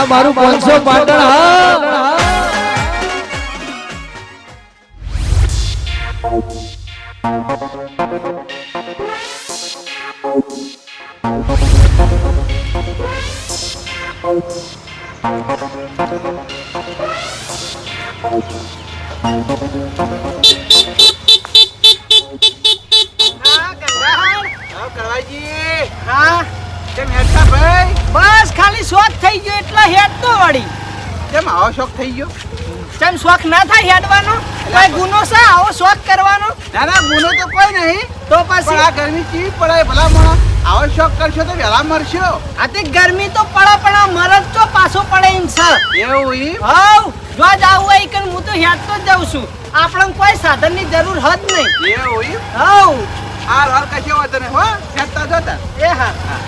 આ મારું પાંચસો પાટણ હા. હા ગંગાહર. હા. કેમ હેડતા ભાઈ? બસ ખાલી શોખ થઈ ગયો એટલે હેડ તો વળી. કેમ આવો શોખ થઈ ગયો? કેમ શોખ ના થાય હેડવાનો કોઈ ગુનો છે આવો શોખ કરવાનો? ના ના ગુનો તો કોઈ નહીં તો પછી? આ ગરમી કેવી પડાય ભલા મોણા? આવો શોખ કરશો તો વહેલા મરશો. આ તે ગરમી તો પડે પણ આ મરજ તો પાછો પડે એમ છે. એવું ઈ? હવ જો જાવું હોય કે હું તો હેડ તો જ જાઉં છું. આપણને કોઈ સાધનની જરૂર હદ નહીં. એવું ઈ? હવ. આ રોલ કશે વાંધો ને હો. હેડતા જોતા. એ હા. હા.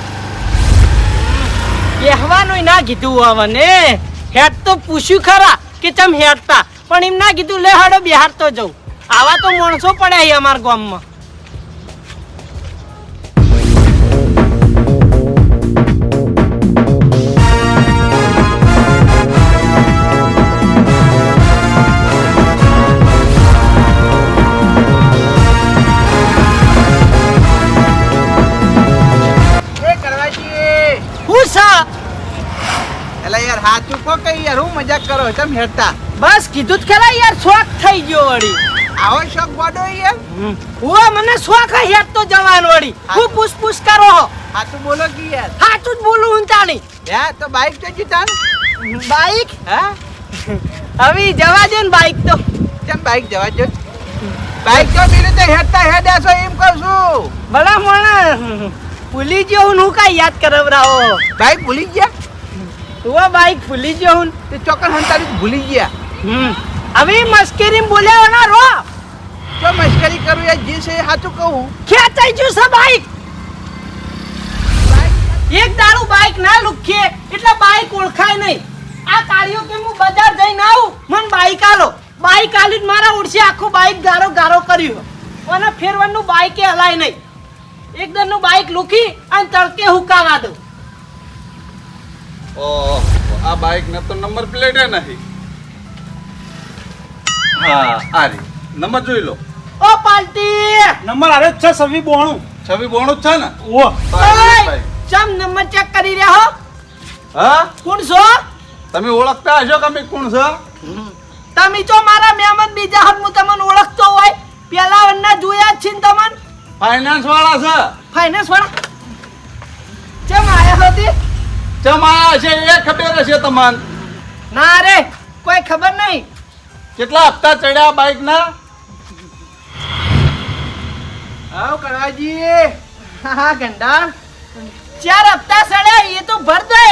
કહેવાનું ના કીધું આવને હેડ તો પૂછ્યું ખરા કે ચમ હેડતા પણ એમ ના કીધું, લે હાડો બિહાર તો જવું આવા તો માણસો પડ્યા અમારા ગામમાં. કરો તમે હેડતા બસ કીધું જ ખરા યાર શોખ થઈ ગયો વળી. આવો શોખ બોડો યાર હું મને શોખ હેડ તો જવાન વળી. હું. પૂછ પૂછ કરો હો. હાચું બોલો કે યાર? સાચું જ બોલું હું તાણી. હે તો બાઈક તો જીતા બાઈક હા? હવે જવા દે ને બાઈક તો. કેમ બાઈક જવા દે? બાઈક તો બી રીતે હેડતા હેડ્યા છો એમ કહું છું. ભલા મોણા ભૂલી ગયો હું હું કાંઈ યાદ કરાવરાવો? બાઈક ભૂલી ગયા? હું બાઈક ભૂલી ગયો હું તે ચોક્કસ હંતાડી ભૂલી ગયા. હમ. હવે મસ્કરી બોલ્યા ના રો. તો મશ્કરી કરું યાર જે છે સાચું કહું? ખેંચાઈ ગયું છે બાઈક. એક દાડું બાઈક ના લુખીએ એટલે બાઈક ઓળખાય નહીં. આ કાળિયો કે હું બજાર જઈને આવું? મને બાઈક આલો. બાઈક આલી મારા ઉડશે આખું બાઈક ગારો ગારો કર્યું. અને ફેરવાનું બાઈકે હલાય નહીં. એકદમનું બાઈક લૂકી અને તડકે હુકાવા દઉં. ઓહો આ બાઇક ને તો નંબર પ્લેટ નથી હા આ રી. નંબર જોઈ લો. ઓ પાલટી! નંબર આવે છે સવી બોણું. છવ્વી બોણું જ છે ને? ઓ. ચમ નંબર ચેક કરી રહ્યા હો? હા? કોણ છો? તમે ઓળખતા હશો કે અમે કોણ છો? તમે જો મારા મહેમાન બીજા હાથ હું તમને ઓળખતો હોય પેલા વન્ના જોયા જ છે તમને? ફાઇનાન્સ વાળા છે. ફાઇનાન્સ વાળા? ચમ આયા હતી છે એ ખબર હશે તમાન. ના રે કોઈ ખબર નહીં. કેટલા હપ્તા ચડ્યા બાઇક ના આવો કળવાજી હા ગંડા. ચાર હપ્તા સડ્યા એ તો ભર દે.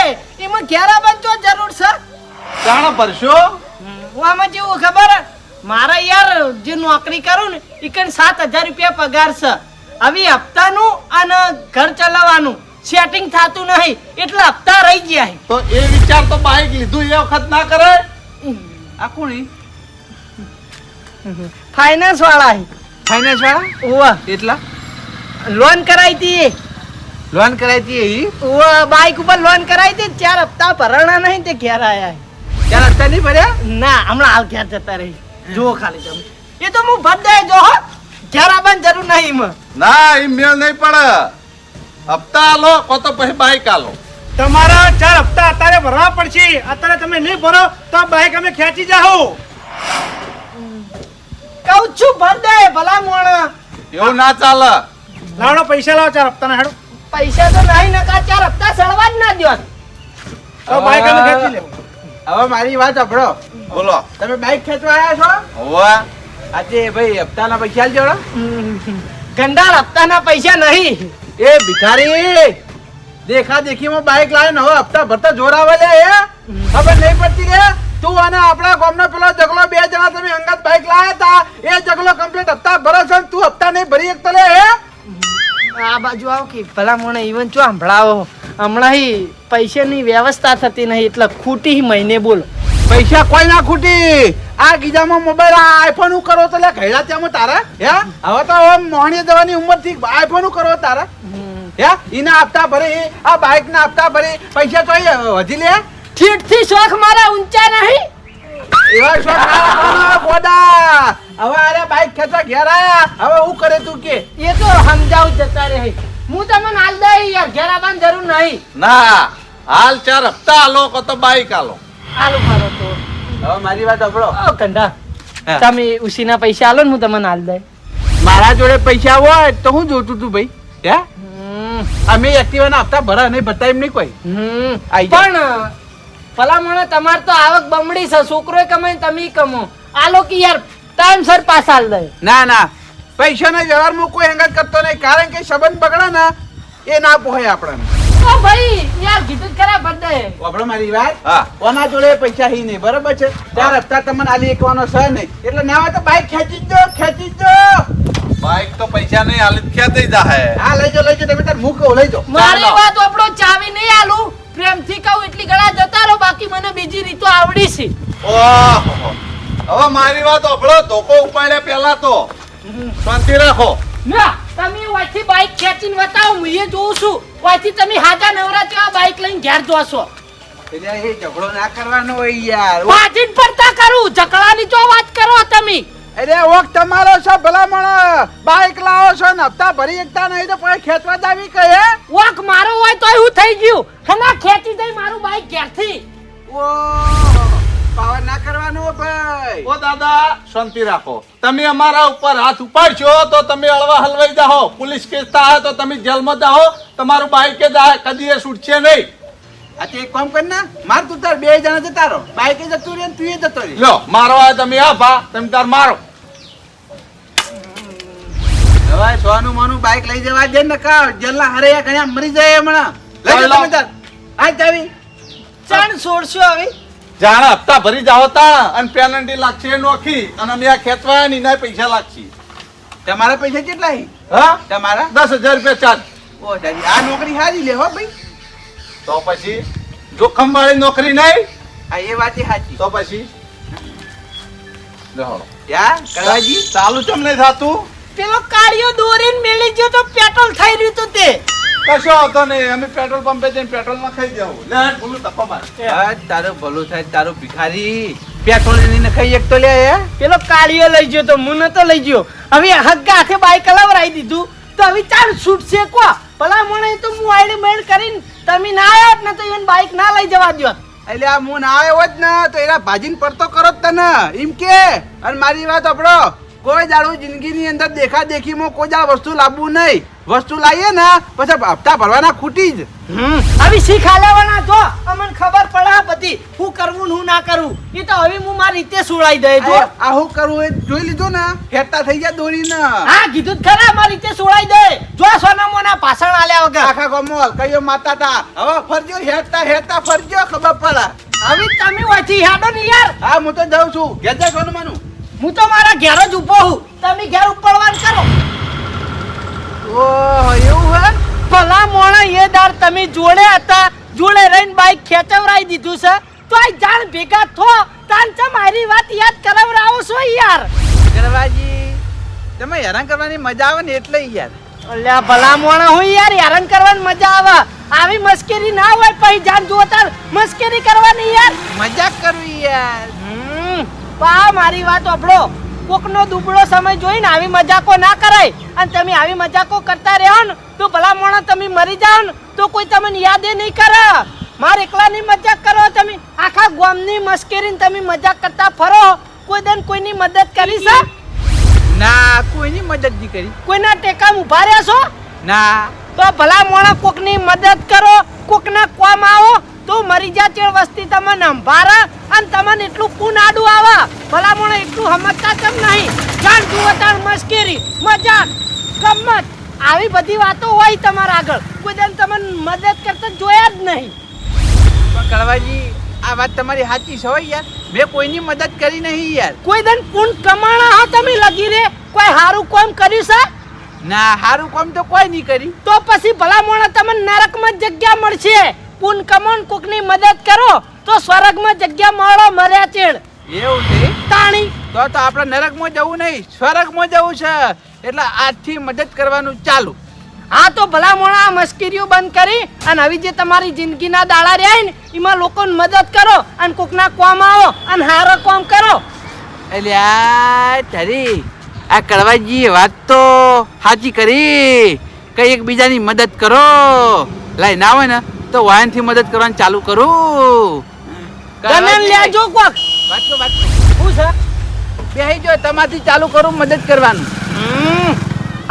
એમાં ઘેરા બંચો જરૂર છે. જાણ ભરશો? આમાં જેવું ખબર? મારા યાર જે નોકરી કરું ને એ કણ સાત હજાર રૂપિયા પગાર છે. હવે હપ્તાનું અને ઘર ચલાવવાનું. સેટિંગ થતું નહીં. એટલે હપ્તા રહી ગયા તો એ વિચાર તો બાઈક લીધું એ વખત ના કરે? આ કોણી ફાઇનાન્સ વાળા ફાઇનાન્સ વાળા? ઓવા એટલા? લોન કરાઈ હતી લોન કરાઈ હતી એ બાઈક ઉપર લોન કરાઈ હતી ચાર હપ્તા ભરણા નહીં તે ઘેર આયા ચાર હપ્તા નહીં ભર્યા? ના હમણાં હાલ ઘેર જતા રહી. જુઓ ખાલી તમે. એ તો હું ભર દે જો હો. ઘેર આવવાની જરૂર નહીં એમાં. ના એ મેળ નહીં પડે. હપ્તા આલો કો તો પછી બાઇક આલો. તમારા ચાર હપ્તા અત્યારે ભરવા પડશે. અત્યારે તમે નહીં ભરો તો બાઈક અમે ખેંચી જાઓ કહું છું ભર દે ભલા મોણા. એવું ના ચાલે. લાવડો પૈસા લાવો ચાર હપ્તાના હેડો. પૈસા તો નહીં નકા ચાર હપ્તા સળવા જ ના દ્યો. તો બાઈક અમે ખેંચી લેવું. હવે મારી વાત સાંભળો. બોલો. તમે બાઈક ખેંચવા આવ્યા છો? હોવા. આજે ભાઈ હપ્તાના પૈસા જોડો ગંડા હપ્તાના પૈસા નહીં. એ ભિખારી! દેખા દેખીમાં બાઇક લાવીને હવે હપ્તા ભરતા જોર આવે લે એ ખબર નહીં પડતી કે તું અને આપણા ગામનો પેલો જગલો બે જણા તમે અંગત બાઈક લાયા હતા. એ જગલો કમ્પ્લીટ હપ્તા ભરો છો તું હપ્તા નહીં ભરી શકતો લે એ આ બાજુ આવો કે ભલા મને ઈવન ચો સંભળાવો. હમણાં હી પૈસાની વ્યવસ્થા થતી નહીં એટલે ખૂટી મહિને બોલો. પૈસા કોઈ ના ખૂટી. આ ગીજામાં મોબાઈલ આ આઈફોન હું કરો તો લે ઘેડા ત્યાં તારા હે? હવે તો હવે મોહણી જવાની ઉંમરથી આઈફોન હું કરો તારા. હે? એના આપતા ભરે આ બાઈક ના આપતા ભરે પૈસા તો વધી લે. ઠીઠથી શોખ મારા ઊંચા નહીં. એવા શોખ મારા ગોડા. હવે અરે બાઈક ખેંચવા ઘેર આયા. હવે હું કરે તું કે? એ તો સમજાવું જતા રહે. હું તમને હાલ દઈ યાર ઘેર આવવાની જરૂર નહીં. ના હાલ ચાર હપ્તા આલો કો તો બાઈક આલો. હાલો મારો તો. હવે મારી વાત સાંભળો. ઓ કંડા. તમે ઉસીના પૈસા આલો ને હું તમને હાલ દઈ. મારા જોડે પૈસા હોય તો હું જોતું તું ભાઈ. હે? અમે અમે એક્ટિવાના હપ્તા ભરા નહીં ભરતા એમ નહીં કોઈ. પણ ભલામણો તમાર તો આવક બમડી છે છોકરો કમાય તમે કમો. આલો કે યાર ટાઈમસર પાછા હાલ દઈ. ના ના. પૈસાના વ્યવહારમાં કોઈ હંગાત કરતો નહીં કારણ કે સંબંધ બગડા ના એ ના પોહાય આપણને. ઓ ભાઈ યાર કીધું જ ખરા બધે આપણે મારી વાત. હા. કોના જોડે પૈસા હી નહીં બરાબર છે? ચાર હપ્તા તમને આલી એકવાનો છે નહીં. એટલે ના હોય તો બાઈક ખેંચી જ દો ખેંચી જ દો બાઈક તો પૈસા નહીં હાલી ખેતી જાહે? હા લઈ જો લઈ જો તમે તાર મું લઈ જો. મારી. વાત આપણો ચાવી નહીં આલું. પ્રેમથી કહું એટલી ગળા જતા રહો બાકી મને બીજી રીતો આવડી છે. ઓહો. હવે મારી વાત ઓભળો ધોકો ઉપાડ્યા પહેલા તો. શાંતિ રાખો. ના તમે વાથી બાઈક ખેંચીને બતાવો હું એ જોઉં છું. વાથી તમે હાજા નવરા જેવા બાઈક લઈને ઘેર જોશો. એટલે એ ઝઘડો ના કરવાનો હોય યાર. વાજીન પડતા કરું ઝઘડાની જો વાત કરો તમે. અરે ઓક તમારો છે ભલામણ બાઈક લાવો છો ને હપ્તા ભરી એકતા નહીં તો પછી ખેંચવા દાવી કહે મારો હોય તો હું થઈ ગયું. હના ખેંચી દઈ મારું બાઈક ઘેરથી. ઓ પાવર ના કરવાનો ભાઈ. ઓ દાદા શાંતિ રાખો. તમે અમારા ઉપર હાથ ઉપાડશો તો તમે હળવા હલવાઈ જાઓ. પોલીસ કેસ થાય તો તમે જેલમાં જાઓ. તમારું બાઈક જાય કદી એ છૂટશે નહીં. આ એક કામ કર ના માર તું તાર બે જણા જતા રહો. બાઈકે જતું રહે તું એ જતો રહે. લો મારો આ તમે આ ભા તમે તાર મારો. હવે સોનું મોનું બાઈક લઈ જવા દે ને કા જેલના હરે ઘણા મરી જાય હમણાં. લઈ જાવ તમે તાર. આ ચાવી ચાણ છોડશો હવે જાણે હપ્તા ભરી જાઓ તા અને પેનલ્ટી લાગશે એ નોખી અને અમે આ ખેંચવા ની ના પૈસા લાગશે. તમારા પૈસા કેટલા હી? તમારા? દસ હજાર રૂપિયા ચાર્જ. ઓ દાદી આ નોકરી સારી લે હો ભાઈ. તો પછી જોખમ વાળી નોકરી નહીં? આ એ વાત સાચી. તો પછી? ચાલુ ચમ નહીં થાતું? પેલો કાળિયો દોરીને મેલી ગયો તો પેટ્રોલ થઈ રહ્યું હતું તે. કશો આવતો નહીં. અમે પેટ્રોલ પંપે જઈને પેટ્રોલમાં ખાઈ જવું લે ભૂલું તપો માર તારું ભલું થાય તારું ભિખારી. પેટ્રોલ લઈને ખાઈ એક તો લે એ પેલો કાળિયો લઈ ગયો તો હું નતો લઈ ગયો. હવે હગ્ગા હાથે બાઈક હલાવરાઈ દીધું. તો હવે ચાલ છૂટશે કો ભલા મને તો હું આઈડી મેળ કરીને તમે ના આવ્યા ને તો એને બાઈક ના લઈ જવા દ્યો. એટલે આ મુ ના આવ્યો જ ને તો એના ભાજીને પડતો કરો જ તને. એમ કે? અને મારી વાત આપણો કોઈ દાડો જિંદગીની અંદર દેખા દેખીમાં કોઈ દાડ વસ્તુ લાવવું નહીં. વસ્તુ લાવીએ ને પછી હપ્તા ભરવાના ખૂટી જ. હવે શીખ લેવાના જો. અમને ખબર પડે બધી. હું કરવું હું ના કરવું એ તો હવે હું મારી રીતે સુળાઈ દે જો આ હું કરવું એ જોઈ લીધું ને હેતા થઈ ગયા દોરીને. હા કીધું જ ખરા મારી રીતે સુળાઈ દે. જો સોના મોના પાછળ આલ્યા વગર. આખા ગમોલ કયો માતા તા હવે ફરજો હેતા હેતા ફરજો ખબર પડે. હવે તમે વાંચી હેડો ને યાર. હા હું તો જાઉં છું. ઘેર કોનું માનું. હું તો મારા ઘેર જ ઊભો હું તમે ઘેર ઉપડવાન કરો. ઓહો એવું હે? ભલા મોણા એ દાર તમે જોડે હતા જોડે રહીને બાઈક ખેંચવરાઈ દીધું છે. તો આ જાણ ભેગા થો તાન ચમ મારી વાત યાદ કરાવરાવો છો યાર? કરવાજી તમે હેરાન કરવાની મજા આવે ને એટલે યાર. અલ્યા ભલા મોણા હું યાર હેરાન કરવાની મજા આવે. આવી મસ્કરી ના હોય પછી જાન જોતા મસ્કરી કરવાની યાર. મજાક કરવી યાર. હમ, પા મારી વાત ઓભળો કોકનો દુબળો સમય જોઈને આવી મજાકો ના કરાય. અને તમે આવી મજાકો કરતા રહો ને તો ભલા મોણા તમે મરી જાઓ ને તો કોઈ તમને યાદ નહીં કરે. મારે એકલાની મજાક કરો તમે. આખા ગામની મસ્કરીને તમે મજાક કરતા ફરો. કોઈ દન કોઈની મદદ કરી છે ના કોઈની મદદ નહીં કરી. કોઈના ટેકામ ઊભા રહ્યા છો? ના. તો ભલા મોણા કોકની મદદ કરો. કોકના કોમ આવો. તો મરી જા ચેડ વસ્તી તમને અંભારે અને તમને એટલું પૂન આડું આવે. ભલામણ એટલું સમજતા તેમ નહીં. જાણ જુવતાણ મશ્કેરી મજાક ગમત આવી બધી વાતો હોય તમારા આગળ. કોઈ દિન તમને મદદ કરતા જોયા જ નહીં. કળવાજી આ વાત તમારી સાચી છે હોય યાર. મેં કોઈની મદદ કરી નહીં યાર. કોઈ દન પૂન કમાણા હા તમે લગી રે? કોઈ હારું કોમ કર્યું છે? ના હારું કોમ તો કોઈ નહીં કરી તો પછી ભલા મોણા તમને નરકમાં જગ્યા મળશે. પૂન કમોન કોકની મદદ કરો તો સ્વર્ગમાં જગ્યા મળો મર્યા ચેડ. એવું છે? તાણી. તો તો આપણે નરકમાં જવું નહીં સ્વર્ગમાં જવું છે. એટલે આજથી મદદ કરવાનું ચાલુ. હા તો ભલા મોણા આ મસ્કરીઓ બંધ કરી અને હવે જે તમારી જિંદગીના દાડા રહ્યા ને એમાં લોકોને મદદ કરો અને કોકના કોમ આવો અને હારો કોમ કરો. એટલે આ તારી આ કડવાજી વાત તો સાચી કરી. કઈ એકબીજાની મદદ કરો. લાઈ ના હોય ને. તો વાયનથી મદદ કરવાનું ચાલુ કરું. ગણન લેજો કોક. વાંચો વાંચો. શું છે? બેહી જો તમારથી ચાલુ કરું મદદ કરવાનું.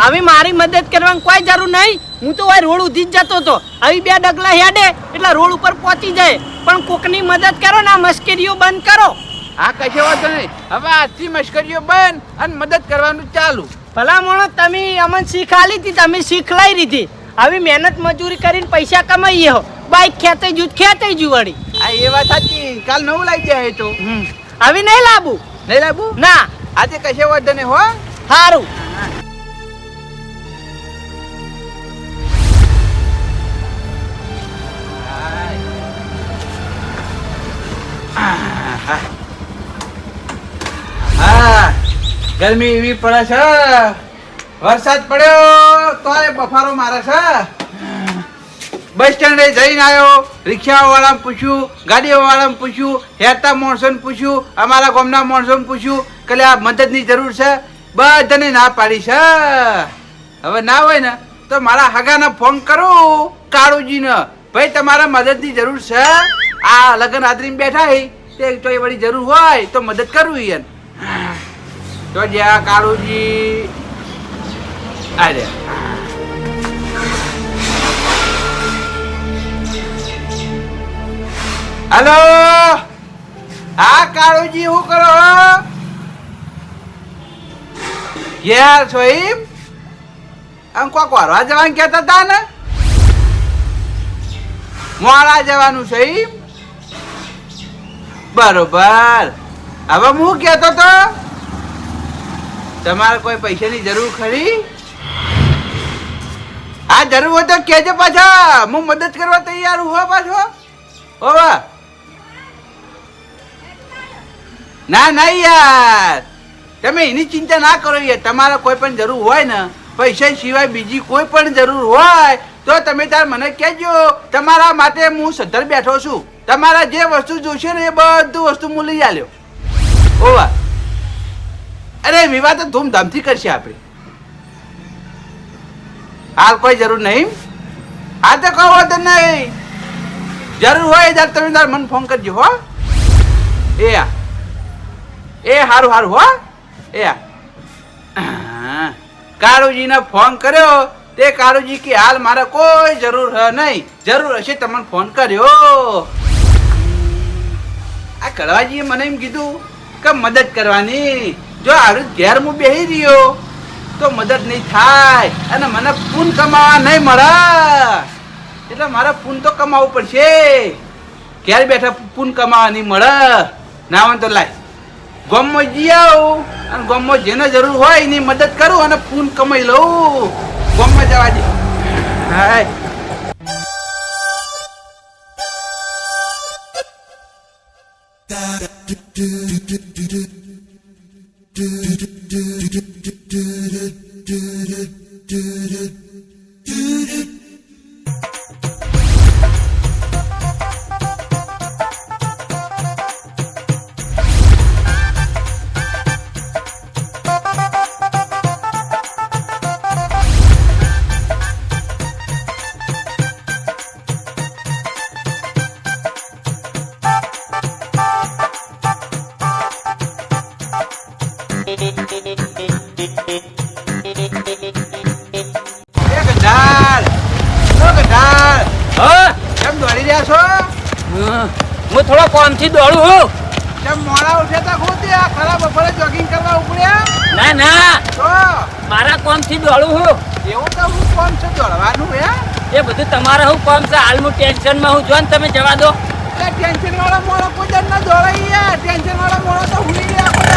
હવે મારી મદદ કરવાની કોઈ જરૂર નહીં. હું તો આ રોડ ઉધી જ જતો હતો. હવે બે ડગલા હેડે એટલે રોડ ઉપર પહોંચી જાય. પણ કોકની મદદ કરો ને આ મશ્કરીઓ બંધ કરો. આ કશો વાંધો નહીં. હવે આજથી મશ્કરીઓ બંધ અને મદદ કરવાનું ચાલુ. ભલા મોણો તમે અમને શીખ આલી હતી તમે શીખ લઈ લીધી. હવે મહેનત મજૂરી કરીને પૈસા કમાઈએ હો. બાઈક ખેતે જુ ખેતે જુ વળી. આ એ વાત સાચી. કાલ નવું લાગી જાય તો. આવી નહીં લાબુ નહીં લાબુ ના. આજે કશે વાંધો નહીં હો. સારું હા. ગરમી એવી પડે છે. વરસાદ પડ્યો. તોય બફારો મારે છે? બસ સ્ટેન્ડે જઈને આવ્યો રિક્ષા વાળાને પૂછ્યું ગાડીઓ વાળાને પૂછ્યું, હેરતા માણસોને પૂછ્યું, અમારા ગામના માણસોને પૂછ્યું કે આ મદદની જરૂર છે? બધાને ના પાડી છે. હવે ના હોય ને, તો મારા હગાને ફોન કરું, કાળુજીને. ભાઈ, તમારા મદદની જરૂર છે? આ લગ્ન હાજરી બેઠા હે, તે તો એ વળી જરૂર હોય, તો મદદ કરવી એને. તો જ્યાં કાળુજી અરે હલો હા, કાળુજી, શું કરો ઘેર છો એમ? આમ કોક વારવા જવાનું કહેતા હતા ને? મોડા જવાનું છે એમ? બરોબર. હવે હું કહેતો તો, તમારે કોઈ પૈસાની જરૂર ખરી? આ જરૂર હોય તો કહેજો પાછા. હું મદદ કરવા તૈયાર હો પાછો. હોવા ના ના યાર. તમે એની ચિંતા ના કરો યાર. તમારે કોઈ પણ જરૂર હોય ને, પૈસા સિવાય બીજી કોઈ પણ જરૂર હોય, તો તમે તાર મને કહેજો. તમારા માટે હું સદ્ધર બેઠો છું. તમારા જે વસ્તુ જોશે ને એ બધું વસ્તુ હું લઈ આલ્યો. ઓવા અરે વિવાહ તો ધૂમધામથી કરશે આપણે. હાલ કોઈ જરૂર નહીં. હા તો કહો તો નહીં. જરૂર હોય ત્યારે તમે તાર મને ફોન કરજો, હો. એ એ હારું હારું, હો. એ કાળુજીને ફોન કર્યો. તે કાળુજી કે હાલ મારે કોઈ જરૂર હ નહીં. જરૂર હશે તમને ફોન કર્યો. આ કળવાજીએ મને એમ કીધું કે મદદ કરવાની. જો હારું ઘેર હું બેહી રહ્યો. તો મદદ નહીં થાય. અને મને પૂન કમાવા નહીં મળે. એટલે મારે પૂન તો કમાવવું પડશે. ક્યારે બેઠા પૂન કમાવા નહીં મળે. ના વાંધો લાય. ગામમાં જઈ આવું. અને ગમમાં જેને જરૂર હોય એની મદદ કરું અને પૂન કમાઈ લઉં. ગમમાં જવા દે. હાય. એ ખરાબ બપોરે જોગિંગ કરવા ઉપડ્યા? ના ના. તો? મારા કોમથી દોડું હું. એવું તો હું કોમ છે દોડવાનું હે? એ બધું તમારે શું કોમ છે. હાલ ટેન્શન ટેન્શનમાં હું જો ને તમે જવા દો. ટેન્શન વાળા મોળો કોઈ ના દોડાઈ યાર ટેન્શન વાળા મોળો તો હું ગયા કોઈ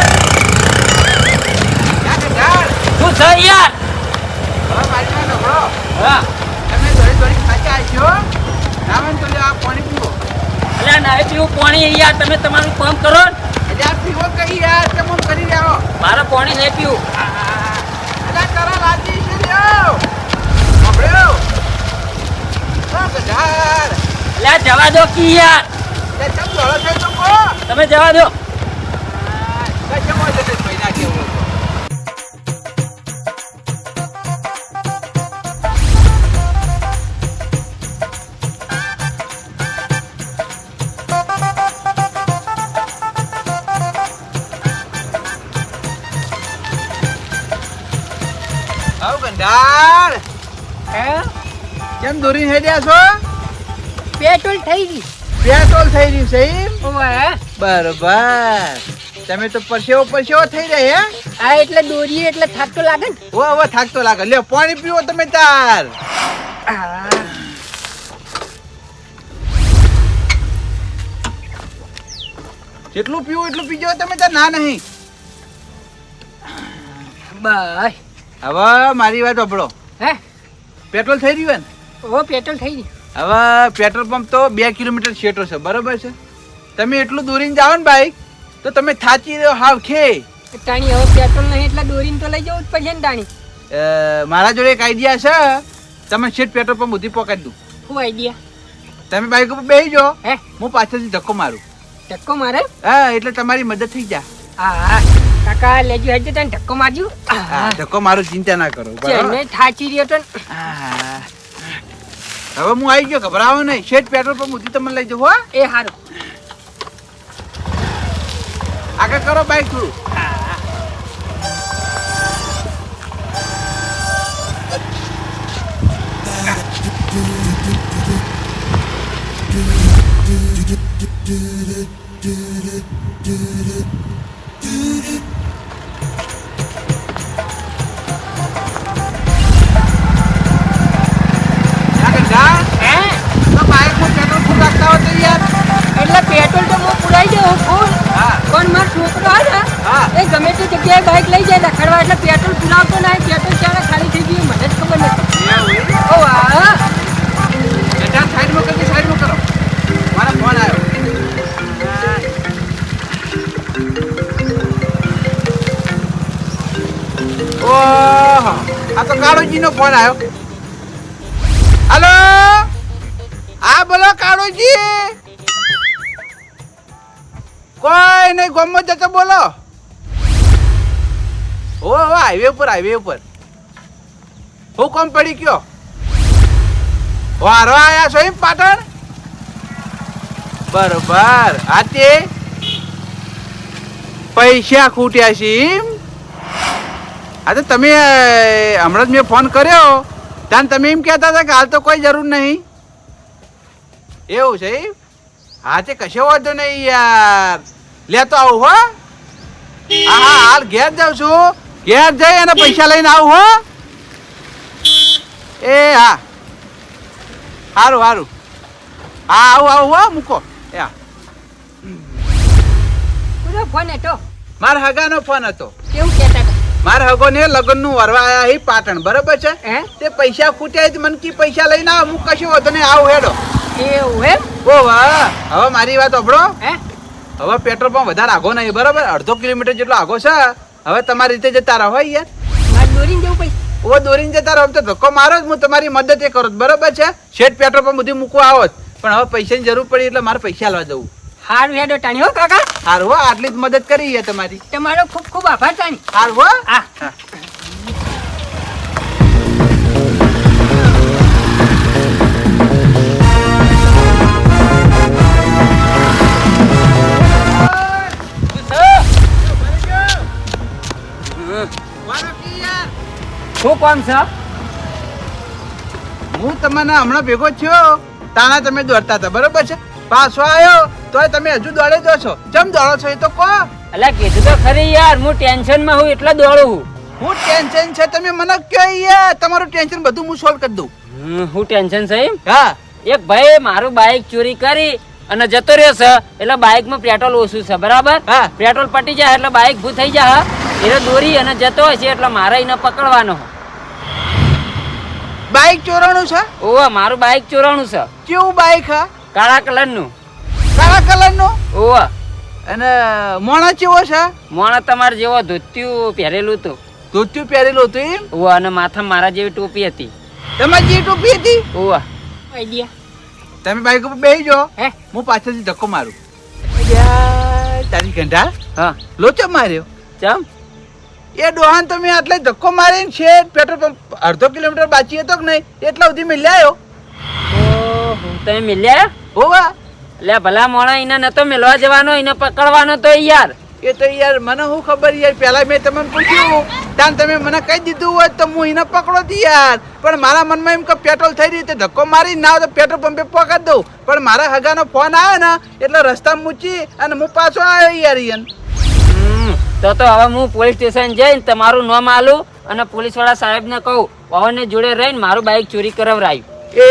શું છે યાર? હવે મારી માં હા. તમે દોડી દોડી ખાચા આવશો ના તો આ પાણી પીવો. એટલે નાય પીવું પાણી યાર. તમે તમારું કામ કરો ને. પીવો કઈ યાર કેમ આમ કરી રહ્યા મારે પાણી નહીં પીવું અલા તારા લાજી છે લ્યો ઉભર્યો. હા, ગધાર. જવા દો કી યાર લે, ચમ દોડો કહો. તમે જવા દો કેમ દોરી હેડ્યા છો? પેટ્રોલ થઈ ગઈ પેટ્રોલ થઈ રહ્યું છે એમ? ઓવે બરોબર. તમે તો પરસેવો પરસેવો થઈ રહ્યા હે? આ એટલે દોરીએ એટલે થાક તો લાગે ને. ઓ હવે થાકતો લાગે. લે પાણી પીવો તમે તાર. જેટલું પીવો એટલું પીજો તમે તાર. ના નહીં. બાય હવે મારી વાત સાંભળો. હે? પેટ્રોલ થઈ રહ્યું ને? ઓ પેટ્રોલ થઈ ગઈ હવે પેટ્રોલ પંપ તો બે કિલોમીટર છેટો છે બરોબર છે? તમે એટલું દોરીને જાઓ ને બાઈક તો તમે થાચી રહ્યો હાવ ખે. ટાણી હવે પેટ્રોલ નહીં એટલે દોરીને તો લઈ જવું જ પડશે ને ટાણી. મારા જોડે એક આઈડિયા છે. તમે છેટ પેટ્રોલ પંપ સુધી પકડી દઉં. શું આઈડિયા તમે બાઈક ઉપર બેસી જાઓ. હે? હું પાછળથી ધક્કો મારું. ધક્કો મારે? હા એટલે તમારી મદદ થઈ જા. હા હા. કાકા લેજો હેડજો તને ધક્કો મારજો ધક્કો મારું ચિંતા ના કરો? થાચી રહ્યો તો. હા. હવે હું આવી ગયો ગભરાવો નહીં. શેઠ પેટ્રોલ પંપ સુધી તમને લઈ જવું હો. એ સારું આગળ કરો બાઈક થોડું. આગળ પેટ્રોલ તો હું પુરાઈ દઉં ફૂલ પણ મારો છોકરો હે. એ ગમે તે જગ્યાએ બાઇક લઈ જાય રખડવા એટલે પેટ્રોલ પુરાવતો ના પેટ્રોલ ક્યારે ખાલી થઈ ગયું મને જ ખબર નથી. ઓ હા સાઈડમાં કરજો સાઈડમાં કરો. મારા ફોન આવ્યો. ઓહ. આ તો કાળુજીનો ફોન આવ્યો. નહીં ગમત જતો બોલો. ઓ હાઈવે ઉપર હાઈવે ઉપર. હું કોમ પડી ગયો? વારો આયા છો એમ પાટણ? બરોબર. આ પૈસા ખૂટ્યા છે એમ? આ તો તમે હમણાં જ મેં ફોન કર્યો. ત્યાં તમે એમ કહેતા હતા કે હાલ તો કોઈ જરૂર નહીં. એવું છે હા, તે કશો વાંધો નહીં યાર. લેતો આવું હો? હા હાલ ઘેર જાઉં છું. ઘેર જઈ અને પૈસા લઈને આવું હો? એ હા. સારું સારું હા આવું આવું હો મૂકો. એ હા. ફોન હતો. મારા હગાનો ફોન હતો. કેવું કહેતા હતા? મારા હગોને લગ્નનું વરવા આયા હી પાટણ બરોબર છે? હે? તે પૈસા ખૂટ્યા મને કી પૈસા લઈને આવ હું કશું વાંધો ને આવું હેડો. એવું એમ? ઓ વાહ. હવે મારી વાત સાંભળો. હે? હવે પેટ્રોલ પંપ વધારે આગો નહીં બરાબર? અડધો કિલોમીટર જેટલો આગો છે. હવે તમારી રીતે જતા રહો યાર. મારે દોરીને જવું પછી ઓ દોરીને જતા રહો તો ધક્કો મારો જ હું તમારી મદદ એ કરો બરાબર છે? શેઠ પેટ્રોલ પંપ સુધી મૂકવા આવો જ. પણ હવે પૈસાની જરૂર પડી એટલે મારે પૈસા લેવા જવું. હારું હેડો ટાણી હો કાકા. હારું હો આટલી જ મદદ કરી તમારી. તમારો ખૂબ ખૂબ આભાર ટાણી. હારું હો. હા. શું કોમ છે હું તમને હમણાં ભેગો થયો. તાણા તમે દોડતા હતા બરોબર છે? પાછો આવ્યો તોય તમે હજુ દોડે દો છો ચમ દોડો છો એ તો કહો. એટલે કીધું તો ખરી યાર હું ટેન્શનમાં હું એટલે દોડું. હું ટેન્શન છે તમે મને કયો યાર તમારું ટેન્શન બધું હું સોલ્વ કરી દઉં. હું ટેન્શન છે હા. એક ભાઈ મારું બાઇક ચોરી કરી અને જતો રહ્યો છે એટલે બાઇકમાં પેટ્રોલ ઓછું છે બરાબર? હા. પેટ્રોલ પટી જાય એટલે બાઇક ભૂ થઈ જાય એટલે દોરી અને જતો હોય છે એટલે મારે એને પકડવાનો. બાઈક ચોરાણું છે? ઓવા મારું બાઇક ચોરાણું છે. કેવું બાઈક હા કાળા કલરનું. કાળા કલરનું? ઓવા. અને મોણા ચેવો છે? મોણા તમારે જેવો ધોત્યું પહેરેલું હતું. ધોતિયું પહેરેલું હતું એમ? ઓવા અને માથા મારા જેવી ટોપી હતી. તમારી જેવી ટોપી હતી? ઓવા. આઈડિયા. તમે બાઈક ઉપર બેસી જાઓ. હે? હું પાછળથી ધક્કો મારું. તારી ઘંટા હા. લોચો માર્યો. ચમ? એ ડોહાન તમે આટલે ધક્કો મારીને છે પેટ્રોલ પંપ અડધો કિલોમીટર બાકી હતો કે નહીં એટલા સુધી મેં ઓહો, તમે મિલ્યા હોવા એટલે ભલા મોણા એને નતો મેલવા જવાનો એને પકડવાનો તો યાર. એ તો યાર મને શું ખબર યાર પહેલા મેં તમને પૂછ્યું તાન તમે મને કહી દીધું હોત તો હું એને પકડો હતી યાર. પણ મારા મનમાં એમ કે પેટ્રોલ થઈ રહ્યું તો ધક્કો મારી ના તો પેટ્રોલ પંપે પકડી દઉં. પણ મારા હગાનો ફોન આવ્યો ને એટલે રસ્તા મૂચી અને હું પાછો આવ્યો યાર હમ, તો તો હવે હું પોલીસ સ્ટેશન જઈને તમારું નામ આલું અને પોલીસવાળા સાહેબને કહું પવનને જોડે રહીને મારું બાઇક ચોરી કરાવરાયું. એ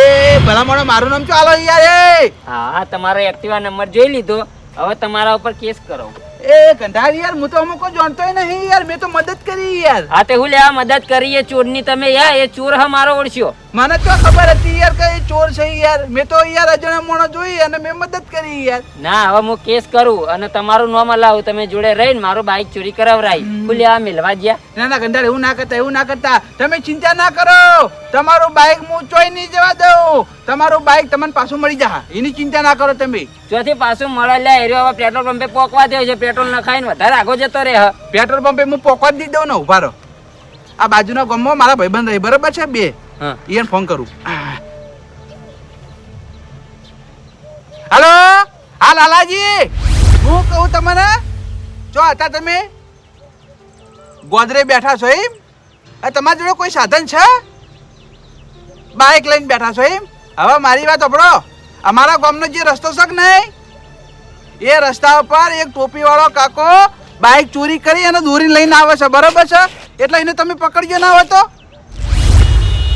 ભલા મોડો મારું નામ ચાલો યાર એ? હા તમારો એક્ટિવા નંબર જોઈ લીધો. હવે તમારા ઉપર કેસ કરો. એ કંટાળ યાર હું તો અમુક જાણતોય નહીં યાર મેં તો મદદ કરી યાર. હા તે હું લેવા મદદ કરી એ ચોરની તમે યા એ ચોર હ મારો ઓળખ્યો મને તો ખબર હતી યાર કે ચોર છે યાર. મેં તો યાર અજાણ્યા મોણો જોઈ અને મેં મદદ કરી યાર. ના હવે હું કેસ કરું અને તમારું નામ લાવું તમે જોડે રહીને મારું બાઇક ચોરી કરાવરાય. હું આ મેલવા ગયા ના ના ગંધાર એવું ના કરતા એવું ના કરતા. તમે ચિંતા ના કરો. તમારું બાઇક હું ચોઈ નહીં જવા દઉં. તમારું બાઇક તમને પાછું મળી જા એની ચિંતા ના કરો તમે. ચોથી પાછું મળે લે એરિયો હવે પેટ્રોલ પંપે પોકવા દે છે. પેટ્રોલ નખાઈને વધારે આગો જતો રહે. હ પેટ્રોલ પંપે હું પોકવા જ દી દઉં ને ઉભારો આ બાજુના ગામમાં મારા ભાઈબંધ રહી બરાબર છે બે. એને ફોન કરું. હાલો? હા, લાલાજી. હું કહું તમને? જો હતા તમે ગોદરે બેઠા છો એમ? તમારી જોડે કોઈ સાધન છે? બાઇક લઈને બેઠા છો એમ? હવે મારી વાત સાંભળો. અમારા ગામનો જે રસ્તો છે નહીં? એ રસ્તા ઉપર એક ટોપીવાળો કાકો બાઇક ચોરી કરી અને દોરી લઈને આવે છે. બરોબર છે? એટલે એને તમે પકડજો ના હોય તો?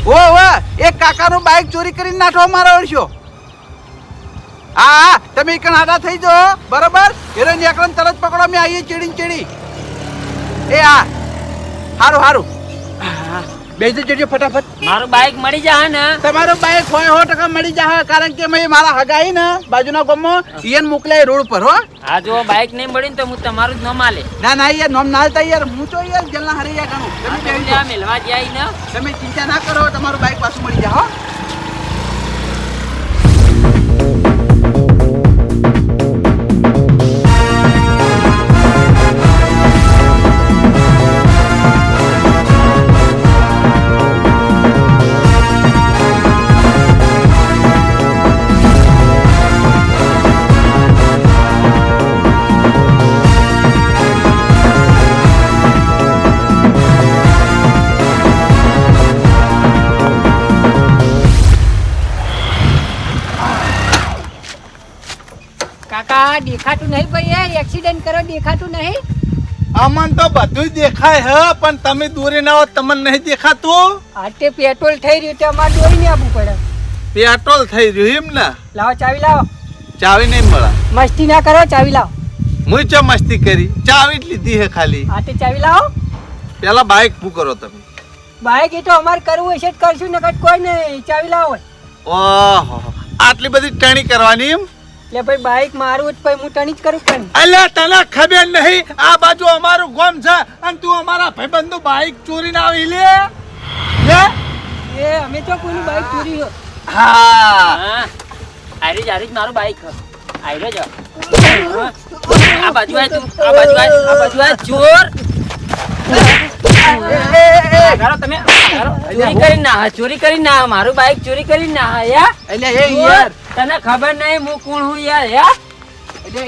ઓ ઓ એક કાકાનું બાઇક ચોરી કરીને નાઠો મારો વળશો હા હા તમે એક આડા થઈ જાઓ, બરોબર? હેરો નીકળો તરત પકડો મેં આવીએ ચીડીને ચીડી. એ હા સારું હારું. બેસી જજો ફટાફટ. મારું બાઇક મળી જાય ને. તમારું બાઇક હોય સો ટકા મળી જાય કારણ કે મેં મારા હગાઈ ને બાજુના ગામમાં ઈયન મોકલાય રોડ પર હો. આ જો બાઇક નહીં મળી ને તો હું તમારું જ નામ આલે. ના ના યાર નોમ ના હાલતા યાર. હું તો યાર જલના હરી યાર ઘણું તમે તો બેસી લેવા મેલવા જાય ને. તમે ચિંતા ના કરો તમારું બાઇક પાછું મળી જાય હો. દેખાતું નહીં ભાઈ એક્સિડન્ટ કરો દેખાતું નહીં? અમન તો બધું દેખાય હે પણ તમે દોરી ના હોત તમને નહીં દેખાતું? આ તે પેટ્રોલ થઈ રહ્યું તે અમારે દોરીને આપવું પડે. પેટ્રોલ થઈ રહ્યું એમ ને? લાવો ચાવી લાવો. ચાવી નહીં મળે. મસ્તી ના કરો ચાવી લાવો. હું ચો મસ્તી કરી? ચાવી જ લીધી હે ખાલી. આ તે ચાવી લાવો. પેલા બાઇક પૂ કરો તમે. બાઇક એ તો અમારે કરવું હશે જ કરશું ને કોઈ નહીં. ચાવી લાવો. ઓહો આટલી બધી ટણી કરવાની એમ? એટલે ભાઈ બાઈક મારું જ ભાઈ હું તણી જ કરું પણ અલ્યા તને ખબર નહીં આ બાજુ અમારું ગોમ છે અને તું અમારા ભાઈબંધનું બાઇક ચોરીને આવી લે. લે. એ અમે તો કોઈનું બાઈક ચોરી હો. આરી જ આરી જ મારું બાઇક આયરો જ. આ બાજુ આય તું આ બાજુ આય આ બાજુ આય ચોર તમે આગારો. ચોરી કરી ના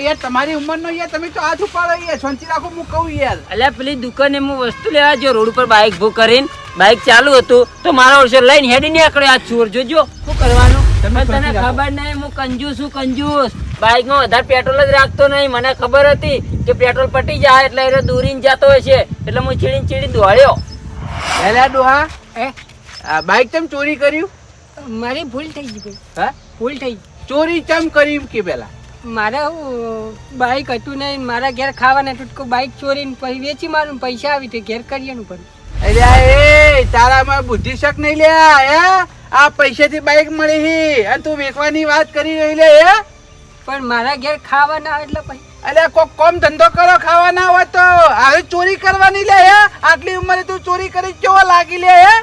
યાર તમારી તમે તો હાથ ઉપાડો યાર શાંતિ યાર? એટલે પેલી દુકાને હું વસ્તુ લેવા જો રોડ ઉપર બાઇક ભૂ કરીને. બાઇક ચાલુ હતું. તો મારા ઓછો લઈને હેડી નીકળ્યો આ ચોર જોજો. શું કરવાનું? તમે તને ખબર નહીં હું કંજુસ, હું કંજૂસ. બાઇકમાં વધારે પેટ્રોલ જ રાખતો નહીં. મને ખબર હતી કે પેટ્રોલ પટી જાય એટલે એ દોરીને જતો હોય છે. એટલે હું ચીડીને ચીડી દોડ્યો. એલા ડોહા એ આ બાઈક તેમ ચોરી કર્યું? મારી ભૂલ થઈ ગઈ ભાઈ. હા? ભૂલ થઈ ચોરી ચમ કરી કે પેલા? મારે બાઈક હતું નહીં. મારા ઘેર ખાવાના ટૂટકો બાઈક ચોરીને પછી વેચી મારું પૈસા આવી તે ઘેર કરીએનું પડ્યું. અરે એ તારામાં બુદ્ધિ શક નહીં લ્યા હે? આ પૈસાથી બાઈક મળી હી. અને તું વેચવાની વાત કરી રહી લે હે? પણ મારા ઘેર ખાવાના ના એટલે પછી. અલ્યા કોક કોમ ધંધો કરો ખાવા ના હોય તો હવે ચોરી કરવાની લે હે? આટલી ઉંમરે તું ચોરી કરી કેવો લાગી લે હે?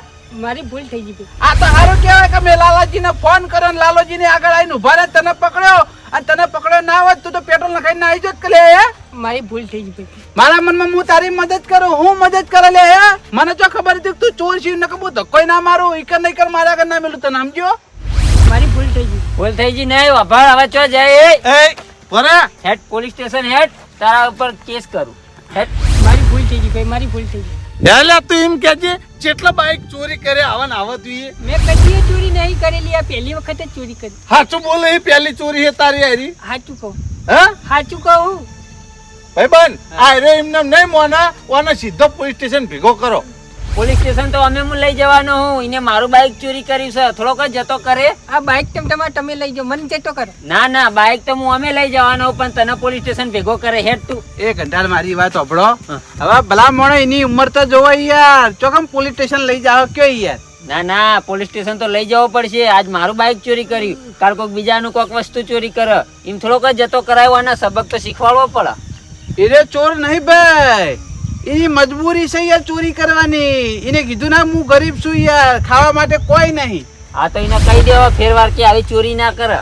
મારી ભૂલ થઈ ગઈ આ તો સારું કહેવાય કે મેં લાલાજીને ફોન કર્યો ને લાલોજીને આગળ આવીને ઊભા રહે તને પકડ્યો. અને તને પકડ્યો ના હોય તું તો પેટ્રોલ નખાઈને આવી જોત કે લે હે? મારી ભૂલ થઈ ગઈ મારા મનમાં હું તારી મદદ કરું હું મદદ કરે લે હે? મને જો ખબર હતી તું ચોર છે ને કે હું ધક્કોય ના મારું ઈકર નહીં કર મારા આગળ ના મેલું તને સમજ્યો? મારી ભૂલ થઈ ગઈ. ભૂલ થઈ ગઈ નહીં અભાર હવે ચો જાય એ? એ ભરે હેડ પોલીસ સ્ટેશન હેડ તારા ઉપર કેસ કરું. હેડ. મારી ભૂલ થઈ ગઈ ભાઈ મારી ભૂલ થઈ ગઈ. એલા તું એમ કહેજે જેટલા બાઈક ચોરી કરે આવા ને આવા તું મેં કદી ચોરી નહીં કરેલી આ પહેલી વખત જ ચોરી કરી. સાચું બોલે એ પહેલી ચોરી હે તારી હારી સાચું કહું. હા? સાચું કહું. ભાઈ બન આ રે એમને નહીં મોના. ઓને સીધો પોલીસ સ્ટેશન ભેગો કરો. પોલીસ સ્ટેશન તો અમે હું લઈ જવાનો હું. એને મારું બાઇક ચોરી કર્યું છે. થોડોક જ જતો કરે. આ બાઇક તેમ તમારે તમે લઈ જાઓ. મને જતો કરો. ના ના બાઇક તો હું અમે લઈ જવાનો પણ તને પોલીસ સ્ટેશન ભેગો કરે હેડ તું. એ ઘંટાળ મારી વાત સાંભળો. હવે ભલા મોણો એની ઉંમર તો જોવાય યાર. ચોકમ પોલીસ સ્ટેશન લઈ જાઓ? કયો યાર? ના ના પોલીસ સ્ટેશન તો લઈ જવો પડશે. આજ મારું બાઇક ચોરી કર્યું. કાલ કોઈક બીજાનું કોઈક વસ્તુ ચોરી કરે. એમ થોડોક જ જતો કરાયો અને સબક તો શીખવાડવો પડે. એ ચોર નહીં ભાઈ. એની મજબૂરી છે યાર ચોરી કરવાની. એને કીધું ના હું ગરીબ છું યાર ખાવા માટે કોઈ નહીં. આ તો એને કહી દેવા ફેરવાર કે આવી ચોરી ના કરે.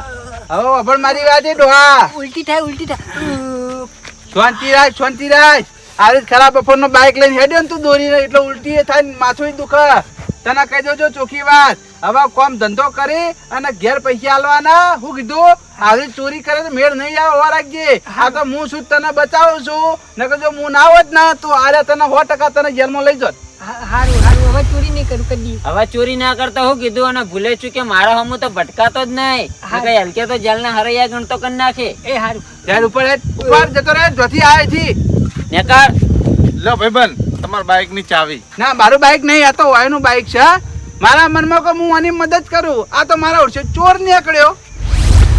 હવે પણ મારી વાત એ ડોહા. ઉલટી થાય ઉલટી થાય. શાંતિરાજ શાંતિરાજ આવી જ ખરાબ બપોરનો બાઇક લઈને હેડ્યો ને તું દોરી એટલે ઉલટી એ થાય ને માથું દુખે. તને કહી દેજો ચોખ્ખી વાત. હવે કોમ ધંધો કરી અને ઘેર પૈસા આલવાના. હું કીધું આવી ચોરી કરે તો મેળ નહીં આવે હોવા રાખજે. આ તો હું છું તને બચાવું છું. નકર જો હું ના આવત ના તો આરે તને સો ટકા તને જેલમાં લઈ જોત. હારું હારું. હવે ચોરી નહીં કરું કદી હવે ચોરી ના કરતા હું કીધું અને ભૂલે છું કે મારા હમું તો ભટકાતો જ નહીં. કઈ નકર હલકે તો જેલના હરૈયા ગણતો કરી નાખે. એ હારું. જેલ ઉપર ઉપર જતો રહે જોથી આવે છે. નેકાર. લો ભાઈ બન તમારા બાઈકની ચાવી. ના મારું બાઇક નહીં આ તો વાયનું બાઇક છે મારા મનમાં કે હું આની મદદ કરું? આ તો મારા ઓળશે ચોર નીકળ્યો.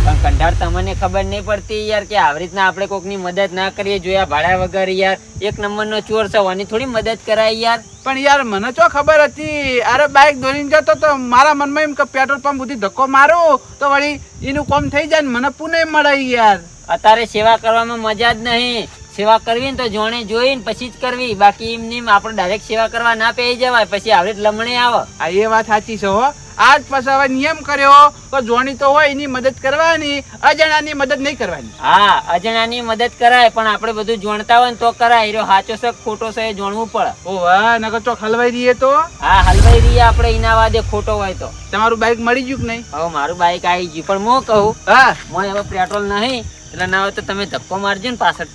પણ કંઠાર તમને ખબર નહીં પડતી યાર કે આવી રીતના આપણે કોકની મદદ ના કરીએ જોયા ભાડા વગર યાર. એક નંબરનો ચોર છે આની થોડી મદદ કરાય યાર. પણ યાર મને તો ખબર હતી? અરે બાઇક દોરીને જતો તો મારા મનમાં એમ કે પેટ્રોલ પંપ સુધી ધક્કો મારો તો વળી એનું કોમ થઈ જાય ને મને પુણે મળે યાર. અત્યારે સેવા કરવામાં મજા જ નહીં. સેવા કરવી ને તો જોણે જોઈને પછી જ કરવી. બાકી એમ નહીં આપણે ડાયરેક્ટ સેવા કરવા ના પેઈ જવાય. પછી આવડે લમણે આવે. આ એ વાત સાચી છે હો. આજ પછી હવે નિયમ કર્યો કે જોણી તો હોય એની મદદ કરવાની અજાણાની મદદ નહીં કરવાની. હા અજણાની મદદ કરાય પણ આપણે બધું જોણતા હોય ને તો કરાય. એરો સાચો છે ખોટો છે એ જોણવું પડે. ઓ વાહ નકર તો હલવાઈ રહીએ તો. હા હલવાઈ રહીએ આપણે એના વાદે ખોટો હોય તો. તમારું બાઇક મળી ગયું કે નહીં? હવે મારું બાઈક આવી ગયું પણ હું કહું હા. મને હવે પેટ્રોલ નહીં એટલે ના હોય તો તમે ધક્કો મારજો ને પાછળ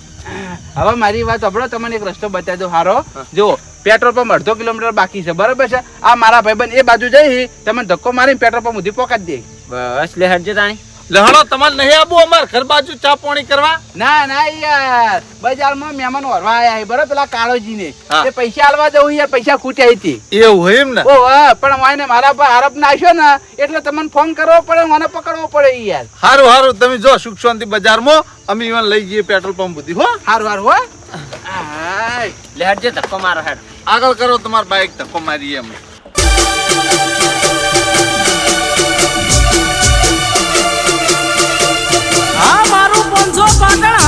હવે મારી વાત સાંભળો તમને એક રસ્તો બતાવી દો હારો જુઓ પેટ્રોલ પંપ અડધો કિલોમીટર બાકી છે બરાબર છે? આ મારા ભાઈબંધ એ બાજુ જઈ તમે ધક્કો મારીને પેટ્રોલ પંપ સુધી પહોંચાડી દે. બસ લે હટજો તાણી. લહણો તમારે નહીં આવું અમાર ઘર બાજુ ચા પાણી કરવા? ના ના યાર. બજારમાં મહેમાન હરવા આયા બરાબર પેલા કાળોજી ને હા. તે પૈસા આલવા જવું યાર પૈસા ખૂટ્યા હતી. એવું હોય એમ ને? ઓ હા પણ વાયને મારા પર આરોપ નાખ્યો ને એટલે તમને ફોન કરવો પડે મને પકડવો પડે યાર. હારું હારું તમે જો સુખ શાંતિ બજારમાં. અમે ઈવન લઈ જઈએ પેટ્રોલ પંપ સુધી હો. હારું હારું હો. આય. લે હટજો ધક્કો મારો હેડ. આગળ કરો તમાર બાઈક ધક્કો મારીએ અમે. பார்த்தா